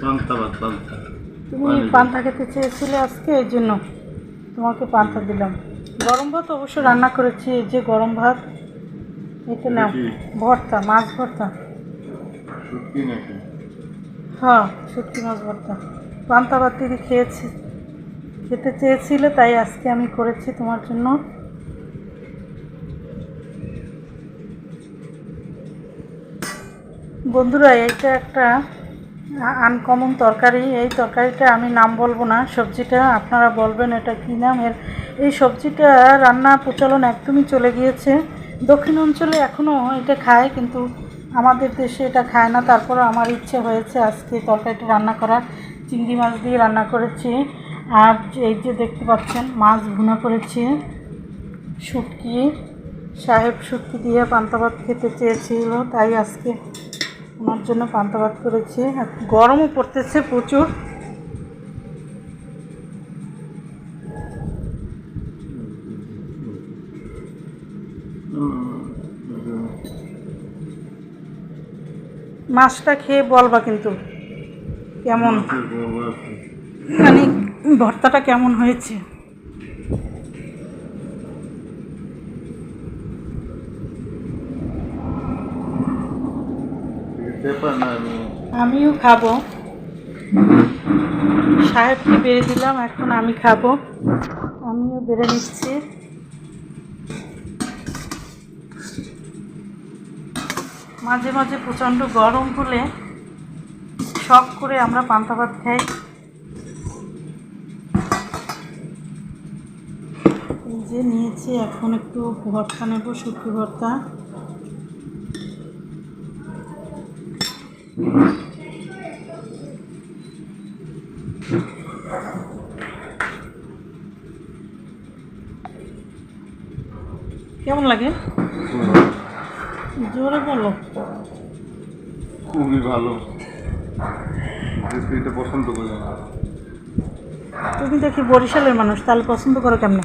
পান্তা ভাত পান্তা। তুমি পান্তা খেতে চেয়েছিলে আজকে এই জন্য তোমাকে পান্তা দিলাম। গরম ভাত অবশ্য রান্না করেছি এই যে গরম ভাত এটা নাও ভর্তা মাছ ভর্তা। হ্যাঁ শুটকি মাছ ভর্তা। পান্তা ভাত দিদি খেয়েছি খেতে চেয়েছিলে তাই আজকে আমি করেছি তোমার জন্য। বন্ধুরা এইটা একটা আনকমন তরকারি, এই তরকারিটা আমি নাম বলব না, সবজিটা আপনারা বলবেন এটা কী নাম এর। এই সবজিটা রান্না প্রচলন একদমই চলে গিয়েছে। দক্ষিণ অঞ্চলে এখনও এটা খায়, কিন্তু আমাদের দেশে এটা খায় না। তারপরে আমার ইচ্ছে হয়েছে আজকে তরকারিটা রান্না করার। চিংড়ি মাছ দিয়ে রান্না করেছি। আর এই যে দেখতে পাচ্ছেন, মাছ ভুনা করেছি। শুটকি, সাহেব শুটকি দিয়ে পান্তা ভাত খেতে চেয়েছিল, তাই আজকে ওনার জন্য পান্তা ভাত করেছি। আর গরমও পড়তেছে প্রচুর। মাছটা খেয়ে বলবা কিন্তু কেমন? মানে ভর্তাটা কেমন হয়েছে পেপার না আমি আমিও খাব। সাহেবকে বেড়ে দিলাম, এখন আমি খাব। আমিও বেড়ে নিচ্ছি। মাঝে মাঝে প্রচণ্ড গরম হলে শখ করে আমরা পান্তা ভাত খাই। যে নিয়েছি, এখন একটু ভর্তা নেব, শুটকি ভর্তা। কেমন লাগে? জোরে বলো। খুবই ভালো। রেসিপিটা পছন্দ করি। তুমি দেখি বরিশালের মানুষ তাহলে পছন্দ করো কেমনে?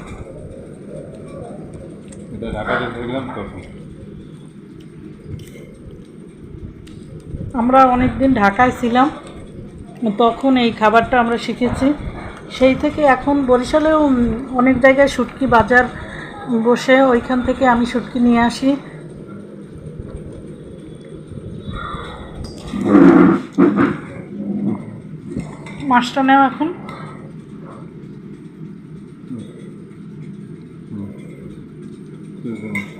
এটা ঢাকাতে দেখলাম তখন আমরা অনেক দিন ঢাকায় ছিলাম, তখন এই খাবারটা আমরা শিখেছি। সেই থেকে এখন বরিশালেও অনেক জায়গায় শুটকি বাজার বসে, ওইখান থেকে আমি শুটকি নিয়ে আসি। মাছটা নেও এখন। অনেক